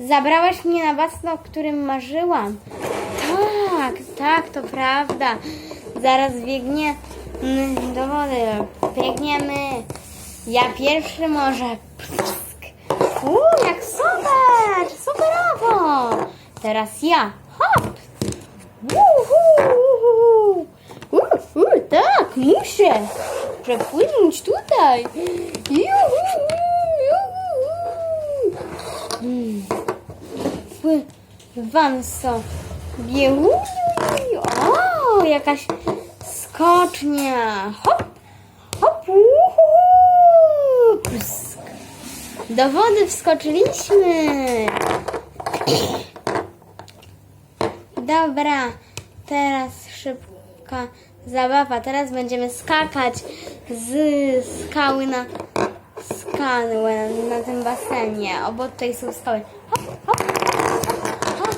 Zabrałaś mnie na basen, o którym marzyłam. Tak, tak, to prawda. Zaraz biegnie mm, do wody. Biegniemy. Ja pierwszy może. Psk. Uuu, jak super! Superowo! Teraz ja. Hop! Uhu! Uhu, tak, muszę przepłynąć tutaj. Juhu. Mm. Pływam sobie. Uuu, O, jakaś skocznia. Hop, hop. Uhu. Prysk. Do wody wskoczyliśmy. Dobra, teraz szybka zabawa. Teraz będziemy skakać z skały na skałę na tym basenie. O, bo tutaj są skały. Hop, hop, hop,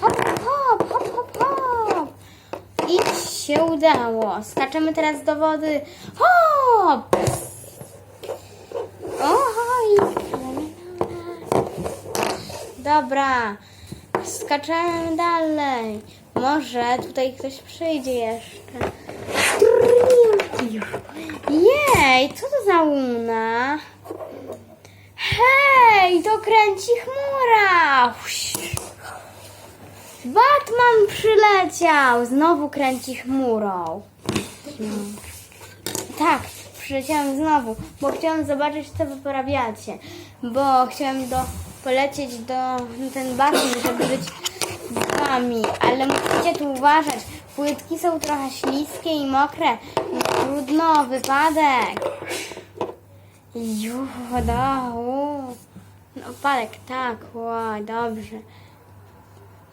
hop, hop, hop, hop, hop. I się udało. Skaczemy teraz do wody. Hop! Oj! Dobra, skaczemy dalej. Może tutaj ktoś przyjdzie jeszcze. Jej, co to za łuna? Hej, to kręci chmura. Batman przyleciał. Znowu kręci chmurą. Tak, przyleciałam znowu, bo chciałam zobaczyć, co wy porabiacie. Bo chciałam do, polecieć do ten basen, żeby być z wami. Ale musicie tu uważać. Płytki są trochę śliskie i mokre. Trudno, wypadek. Juh, do. No, upadek, tak, ło, dobrze.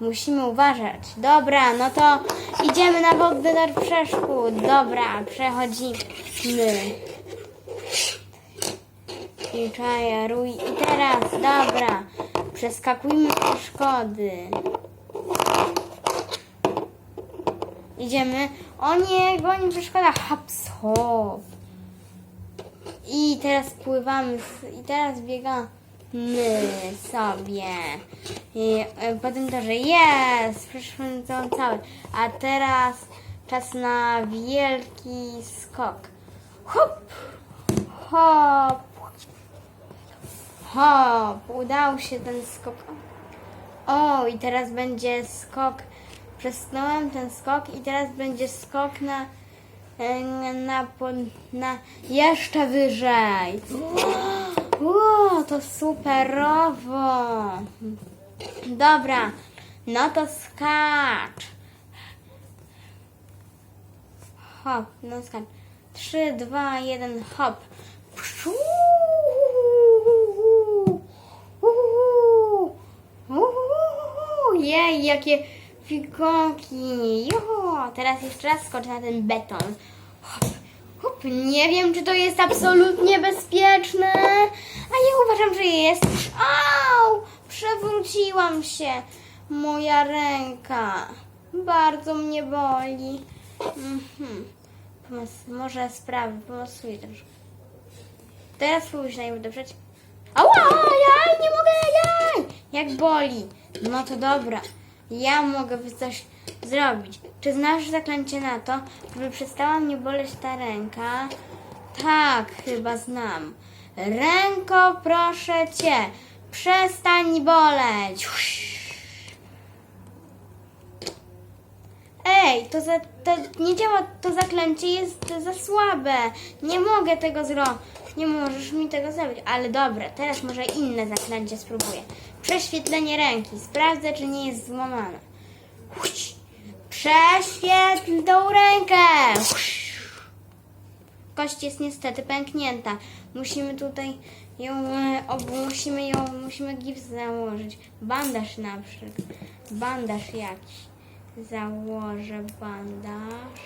Musimy uważać. Dobra, no to idziemy na wodny dar przeszkód. Dobra, przechodzimy. I czaja, rój. I teraz, dobra, przeskakujmy przeszkody. Idziemy. O nie, goni przeszkoda. Haps, hop. I teraz pływamy. I teraz biegamy sobie. I e, potem to, że jest. Przeszliśmy całą całe. A teraz czas na wielki skok. Hop. Hop. Hop. Udał się ten skok. O, i teraz będzie skok. Przesunąłem ten skok i teraz będzie skok na, e, na, pod- na jeszcze wyżej. O, to superowo. Dobra, no to skacz. Hop, no skacz. Trzy, dwa, jeden, hop. Pszu. Jej, jakie figonki. Jo, teraz jeszcze raz skocz na ten beton. Hop. Nie wiem, czy to jest absolutnie bezpieczne, a ja uważam, że jest. Au! Przewróciłam się. Moja ręka. Bardzo mnie boli. Mhm. Może sprawy, pomasuję troszkę. Teraz spójrz na niego dobrze. Ała, jaj, nie mogę, jaj! Jak boli. No to dobra. Ja mogę coś zrobić. Czy znasz zaklęcie na to, żeby przestała mnie boleć ta ręka? Tak, chyba znam. Ręko, proszę cię, przestań boleć. Ej, to, za, to nie działa, to zaklęcie jest za słabe. Nie mogę tego zrobić. Nie możesz mi tego zrobić. Ale dobra, teraz może inne zaklęcie spróbuję. Prześwietlenie ręki. Sprawdzę, czy nie jest złamane. Prześwietl tą rękę. Kość jest niestety pęknięta. Musimy tutaj ją, e, musimy ją, musimy gips założyć. Bandaż na przykład. Bandaż jakiś. Założę bandaż.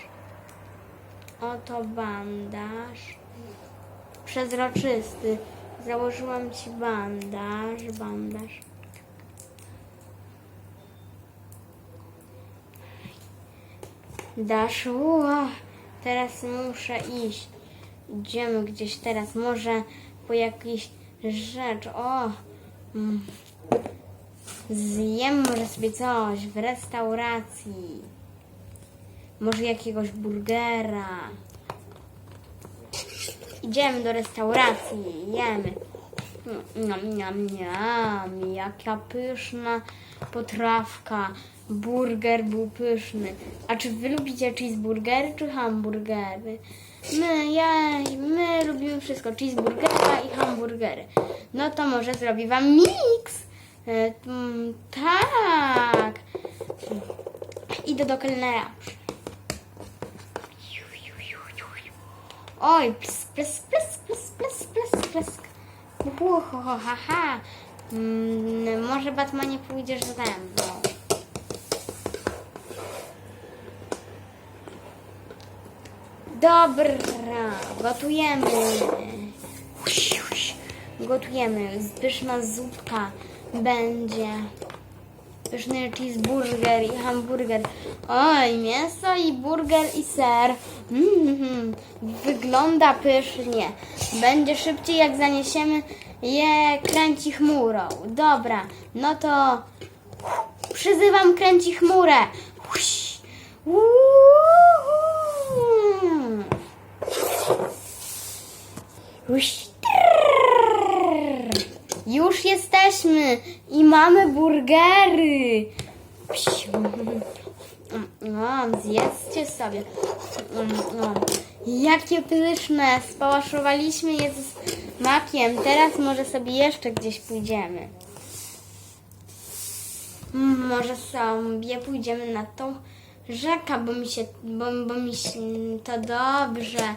Oto bandaż. Przezroczysty. Założyłam ci bandaż, bandaż. Daszu, teraz muszę iść. Idziemy gdzieś teraz, może po jakiś rzecz. O! Mm. Zjem może sobie coś w restauracji. Może jakiegoś burgera. Idziemy do restauracji, jemy. Niam, niam, niam, jaka pyszna potrawka. Burger był pyszny. A czy wy lubicie cheeseburgery czy hamburgery? My, ja, my lubimy wszystko. Cheeseburgera i hamburgery. No to może zrobię wam mix. E, mm, tak. Idę do kelnera. Oj, ps, ps, ps, ps, ps, ps, ps. Uhu, ha, ha, ha. Mm, może Batmanie pójdziesz ze mną. Dobra, gotujemy. Gotujemy. Pyszna zupka będzie. Pyszny cheeseburger i hamburger. Oj, mięso i burger i ser. Mm, wygląda pysznie. Będzie szybciej jak zaniesiemy je kręci chmurą. Dobra, no to przyzywam kręci chmurę. Uhu. Już jesteśmy i mamy burgery. No, zjedzcie sobie. No. Jakie pyszne. Spałaszowaliśmy je z makiem. Teraz może sobie jeszcze gdzieś pójdziemy. Może sobie pójdziemy na tą rzekę, bo mi się, bo, bo mi się to dobrze,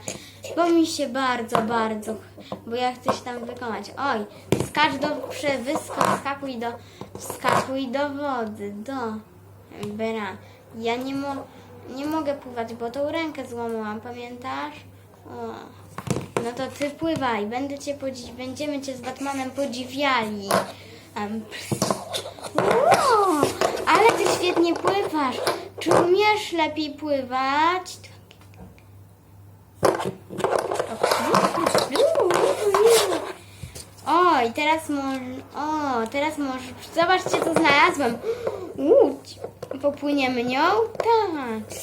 bo mi się bardzo, bardzo, bo ja chcę się tam wykonać. Oj, skacz do, przy, wysko, skakuj do, skakuj do wody, do, Bera, ja nie, mo, nie mogę pływać, bo tą rękę złamałam, pamiętasz? O. No to ty pływaj, będę cię będziemy cię z Batmanem podziwiali. Wow, ale ty świetnie pływasz. Czy umiesz lepiej pływać? Oj, teraz może. O, teraz może. Zobaczcie, co znalazłem. Łódź. Popłyniemy nią? Tak.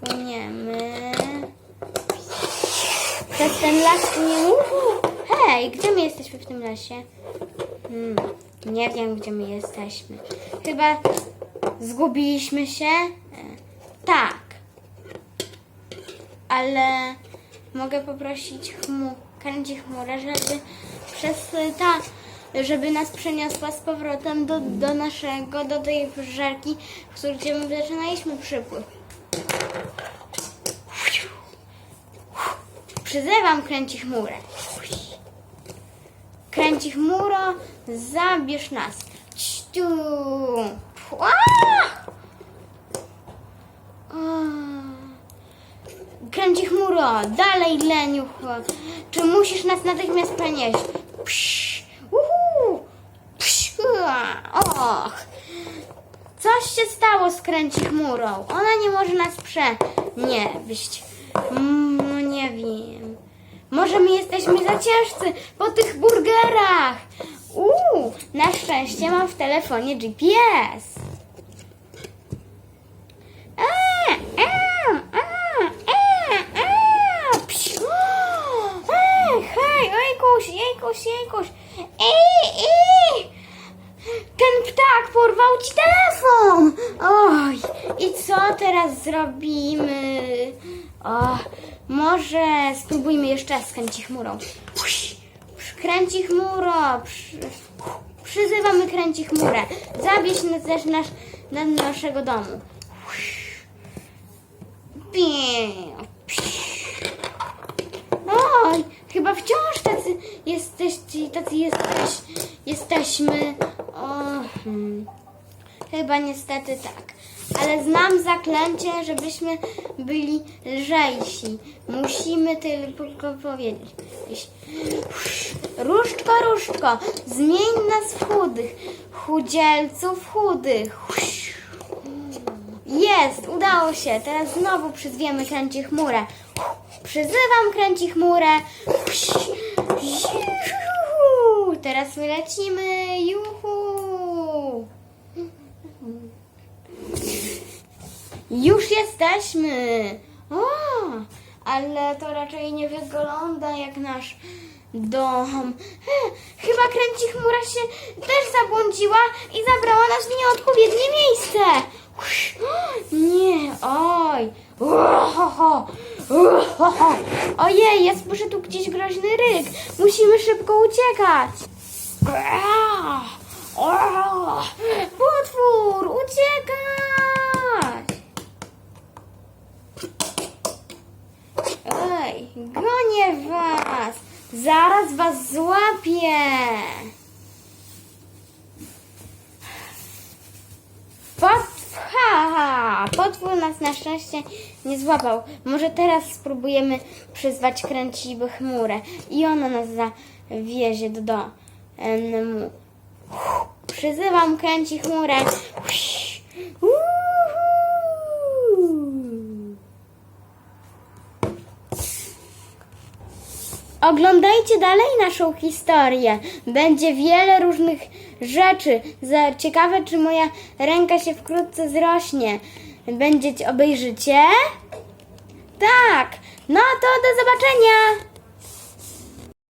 Płyniemy. Przez ten las nie. Hej, gdzie my jesteśmy w tym lesie? Hmm, nie wiem, gdzie my jesteśmy. Chyba zgubiliśmy się? E, Tak. Ale mogę poprosić chmu, kręci chmurę, żeby przez ta, żeby nas przeniosła z powrotem do, do naszego, do tej rzeki, w gdzie my zaczynaliśmy przypływ. Przyzywam kręci chmurę. Kręci chmuro, zabierz nas. Ciu. Ła! O. Kręci chmuro, dalej leniuch. Czy musisz nas natychmiast przenieść? Psz. Uhu. Psz. Och. Coś się stało z kręci chmurą. Ona nie może nas przenieść. Mm, No nie wiem. Może my jesteśmy za ciężcy po tych burgerach. Uuu, na szczęście mam w telefonie GPS. Ej, hej, ojkuś, jejkuś, jejkuś. Ej, ej. Ten ptak porwał ci telefon! Oj, i co teraz zrobimy? O, może spróbujmy jeszcze raz z kręci chmurą. Kręci chmuro, przy, przyzywamy kręci chmurę. Zabierz nas też nasz, na naszego domu. Oj, chyba wciąż tacy jesteście, tacy jesteś, jesteśmy. O, hmm. Chyba niestety tak. Ale znam zaklęcie, żebyśmy byli lżejsi. Musimy tylko powiedzieć. Różdżko, różdżko, zmień nas w chudych, chudzielców chudych. Jest, udało się. Teraz znowu przyzwiemy kręci chmurę. Przyzywam kręci chmurę. Teraz my lecimy. Juhu! Już jesteśmy. O, ale to raczej nie wygląda jak nasz dom. Chyba kręci chmura się też zabłądziła i zabrała nas w nieodpowiednie miejsce. Nie, oj. Ojej, ja słyszę tu gdzieś groźny ryk. Musimy szybko uciekać. Potwór, uciekać! Ej, gonię was! Zaraz was złapię! Potw, ha, ha! Potwór nas na szczęście nie złapał. Może teraz spróbujemy przyzwać kręciby chmurę i ona nas zawiezie do domu. Przyzywam kręci chmurę. Uhu. Oglądajcie dalej naszą historię. Będzie wiele różnych rzeczy. Ciekawe, czy moja ręka się wkrótce zrośnie. Będziecie obejrzycie? Tak. No to do zobaczenia.